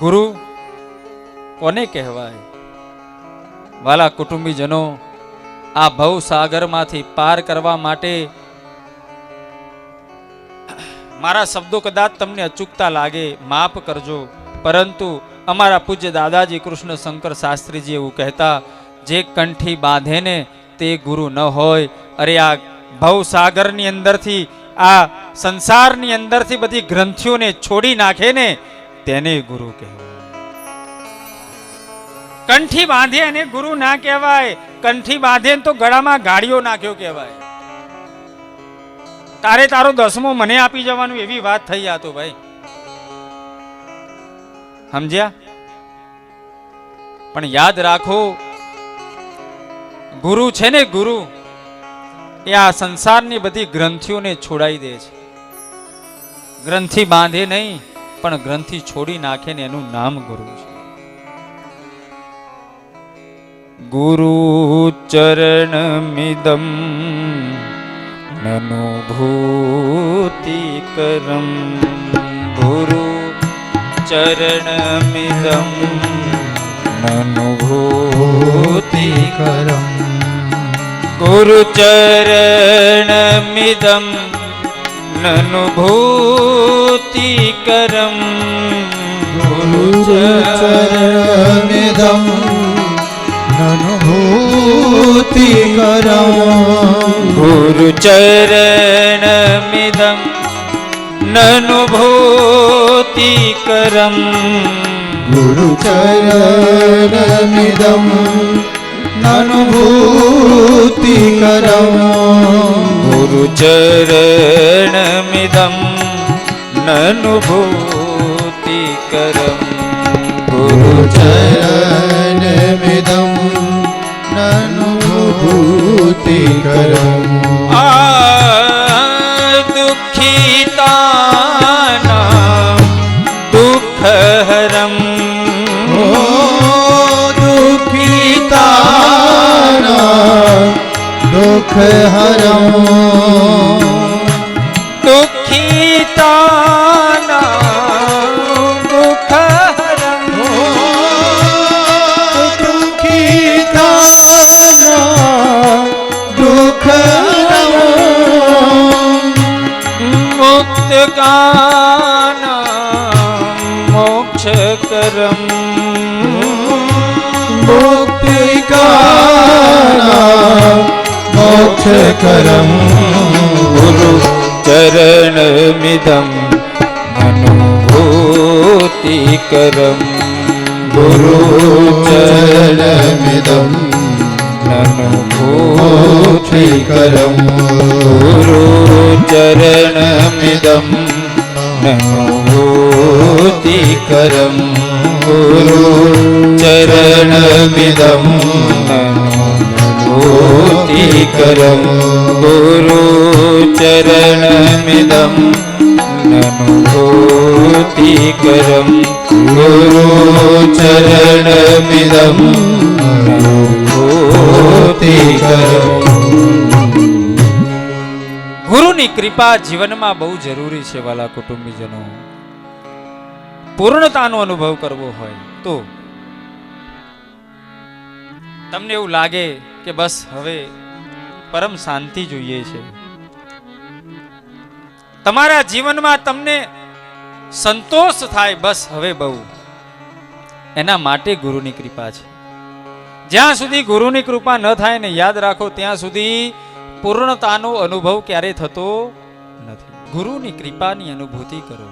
ગુરુ કોને કહેવાય? વાલા કુટુંબીજનો, આ ભવ સાગરમાંથી પાર કરવા માટે મારા શબ્દો કદાચ તમને અચૂકતા લાગે, માફ કરજો. પરંતુ અમારા પૂજ્ય દાદાજી કૃષ્ણ શંકર શાસ્ત્રીજી એવું કહેતા, જે કંઠી બાંધે ને તે ગુરુ ન હોય. અરે આ ભવસાગરની અંદરથી, આ સંસારની અંદરથી બધી ગ્રંથિઓને છોડી નાખે ને તેને ગુરુ કહેવાય. કંઠી બાંધે એને ગુરુ ના કહેવાય. કંઠી બાંધે તો ગળામાં ગાડીઓ નાખ્યો કહેવાય. તારે તારો દસમો મને આપી જવાનું એવી વાત થઈ આ તો ભાઈ. સમજ્યા? પણ યાદ રાખો, ગુરુ છે ને ગુરુ, એ આ સંસારની બધી ગ્રંથિઓને છોડાઈ દે છે. ગ્રંથિ બાંધે નહીં. પણ ગ્રંથિ છોડી નાખે ને એનું નામ ગુરુ છે. ગુરુ ચરણ મિદમ નનુભૂતિકરમ ગુરુ ચરણમિદમ ભક્તિ કરમ ગુરુચરણમિદમ અનુભૂતિ કરમ ગુરુચરણમિદમ નનુભૂતિ કરમ ગુરુચરણમિદમ નનુભૂતિ કરમ ગુરુચરણમિદમ गुरुचरणमिदं ननुभूतिकरम् गुरुचरणमिदं ननुभूतिकरम् गुरुचरणमिदं ननुभूतिकरम् आ दुःखितानां दुःखहरम् ॐ दुःखितानां दुःखहरम् दुःखितानां કાના મોક્ષ કરમ. મુક્તિ કાના મોક્ષ કરમ. ગુરુ ચરણ મિદમ અનુભૂતિ કરમ. ગુરુ ચરણ મિદમ અનુભૂતિ કરમ. ગુરુ ചരണമിതം നമോതികരം ഗുരു ചരണമിതം നമോതികരം ഗുരു ചരണമിതം നമോതികരം ഗുരു ചരണമിതം કૃપા જીવનમાં બહુ જરૂરી છે વાલા કુટુંબીજનો. પૂર્ણતાનો અનુભવ કરવો હોય તો. તમને એવું લાગે કે બસ હવે પરમ શાંતિ જોઈએ છે. તમારા જીવનમાં તમને સંતોષ થાય બસ હવે બહુ. એના માટે ગુરુની કૃપા છે. જ્યાં સુધી ગુરુની કૃપા ન થાય ને યાદ રાખો, ત્યાં સુધી પૂર્ણતાનો અનુભવ ક્યારે થતો નથી? ગુરુની કૃપાની અનુભૂતિ કરો.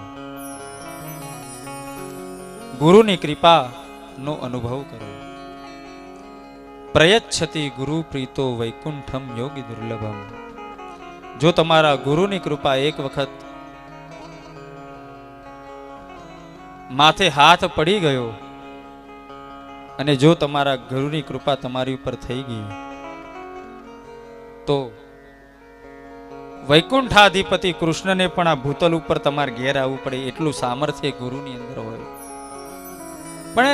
ગુરુની કૃપાનો અનુભવ કરો. પ્રયચ્છતિ ગુરુ પ્રીતો વૈકુંઠમ યોગી દુર્લભમ. જો તમારા ગુરુની કૃપા એક વખત માથે હાથ પડી ગયો અને જો તમારા ગુરુની કૃપા તમારી ઉપર થઈ ગઈ તો વૈકુંઠાધિપતિ કૃષ્ણને પણ આ ભૂતલ ઉપર તમારે ઘેર આવવું પડે, એટલું સામર્થ્ય ગુરુની અંદર હોય. પણ